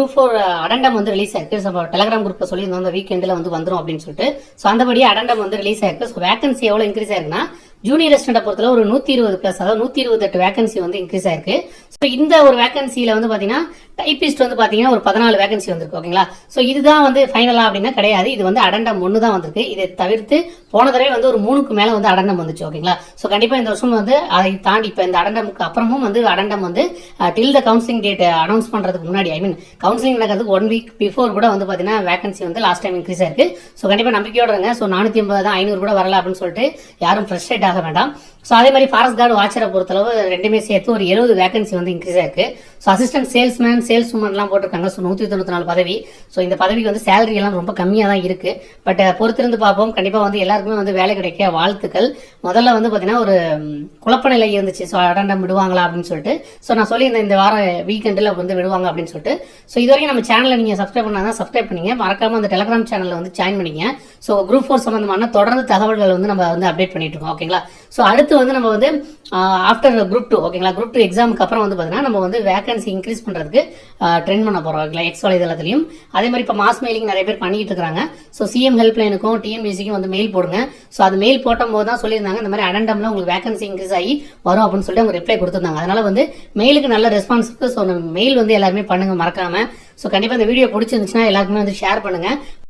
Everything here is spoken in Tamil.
டூ ஃபோர் அடண்டம் வந்து ரிலீஸ் ஆயிருக்கு. ஸோ டெலகிராம் குரூப்ல சொல்லியிருந்தோம் அந்த வீக்கெண்டில் வந்து வந்துரும் அப்படின்னு சொல்லிட்டு. ஸோ அந்தபடி அடண்டம் வந்து ரிலீஸ் ஆயிருக்கு. ஸோ வேகன்சி எவ்வளோ இன்க்ரீஸ் ஆயிருக்குன்னா ஜூனியர் ரெஸ்டண்ட்டை பொறுத்தல ஒரு நூற்றி இருபது ப்ளஸ் அதாவது நூற்றி இருபத்தெட்டு வேகன்சி வந்து இன்க்ரீஸ் ஆயிருக்கு. ஸோ இந்த ஒரு வேகன்சியில் வந்து பார்த்தீங்கன்னா டைபிஸ்ட் வந்து பார்த்தீங்கன்னா ஒரு பதினாலு வேகன்சி வந்திருக்கு ஓகேங்களா ஸோ இதுதான் வந்து ஃபைனலா அப்படின்னா கிடையாது. இது வந்து அடண்டம் ஒன்று தான் வந்திருக்கு. இதை தவிர்த்து போன தடவை வந்து ஒரு மூணுக்கு மேலே வந்து அடண்டம் வந்துச்சு ஓகேங்களா ஸோ கண்டிப்பாக இந்த வருஷம் வந்து அதை தாண்டி இப்போ இந்த அடண்டமுக்கு அப்புறமும் வந்து அடண்டம் வந்து till the counselling date announce பண்ணுறதுக்கு முன்னாடி ஐ மீன் கவுன்சிலிங் நடக்கிறதுக்கு ஒன் வீக் பிஃபோர் கூட வந்து பார்த்தீங்கன்னா வேகன்சி வந்து லாஸ்ட் டைம் இன்க்ரீஸ் ஆயிருக்கு. ஸோ கண்டிப்பாக நம்பிக்கையோட இருங்க. ஸோ நானூற்றி ஐம்பது தான் ஐநூறு கூட வரல அப்படின்னு சொல்லிட்டு யாரும் ஃப்ரஸ்ட்ரேட் ஆக வேண்டாம் ஸோ அதே மாதிரி ஃபாரஸ்ட் கார்டு வாட்சரை பொறுத்தளவு ரெண்டுமே சேர்த்து ஒரு எழுபது வேகன்சி வந்து இன்க்ரீஸ் ஆயிருக்கு. ஸோ அசிஸ்டன்ட் சேல்ஸ்மேன் சேல்ஸ் உமன்லாம் போட்டிருக்காங்க. ஸோ நூற்றி தொண்ணூற்றி நாலு பதவி. ஸோ இந்த பதவிக்கு வந்து சேலரி எல்லாம் ரொம்ப கம்மியாக தான் இருக்கு. பட் பொறுத்திருந்து பார்ப்போம். கண்டிப்பாக வந்து எல்லாருக்குமே வந்து வேலை கிடைக்க வாழ்த்துக்கள். முதல்ல வந்து பார்த்தீங்கன்னா ஒரு குழப்ப நிலை இருந்துச்சு. ஸோ அடாண்டம் விடுவாங்களா அப்படின்னு சொல்லிட்டு. ஸோ நான் சொல்லியிருந்தேன் இந்த வாரம் வீக்கெண்டில் வந்து விடுவாங்க அப்படின்னு சொல்லிட்டு. ஸோ இது வரைக்கும் நம்ம சேனலை நீங்கள் சப்ஸ்கிரைப் பண்ணாதான் சப்ஸ்கிரைப் பண்ணீங்க. மறக்காமல் அந்த டெலிகிராம் சேனலில் வந்து ஜாயின் பண்ணிங்க. ஸோ குரூப் ஃபோர் சம்மந்தமான தொடர்ந்து தகவல்கள் வந்து நம்ம வந்து அப்டேட் பண்ணிட்டு இருக்கோம். ஓகேங்களா ஸோ அடுத்த வந்து நம்ம வந்து ஆஃப்டர் குரூப் டூ ஓகேங்களா குரூப் டூ எக்ஸாமுக்கு அப்புறம் வந்து பார்த்தீங்கன்னா நம்ம வந்து வேகன்சி இன்க்ரீஸ் பண்ணுறதுக்கு ட்ரெண்ட் பண்ண போகிறோம் ஓகேங்களா எக்ஸ் வலைதளத்துலையும் அதே மாதிரி இப்போ மாஸ் மெயிலிங் நிறைய பேர் பண்ணிட்டு இருக்காங்க ஸோ சிஎம் ஹெல்ப்லைனுக்கும் டிஎன்பிசிக்கும் வந்து மெயில் போடுங்க. ஸோ அது மெயில் போட்டும் போது தான் சொல்லியிருந்தாங்க இந்த மாதிரி அடண்டம்ல உங்களுக்கு வேகன்சி இன்க்ரீஸ் ஆகி வரும் அப்படின்னு சொல்லிட்டு அவங்க ரிப்ளை கொடுத்துருந்தாங்க. அதனால வந்து மெயிலுக்கு நல்ல ரெஸ்பான்ஸ் இருக்கு. ஸோ மெயில் வந்து எல்லாருமே பண்ணுங்க மறக்காம. ஸோ கண்டிப்பாக இந்த வீடியோ பிடிச்சிருந்துச்சுன்னா எல்லாருக்குமே வந்து ஷேர் பண்ணுங்க.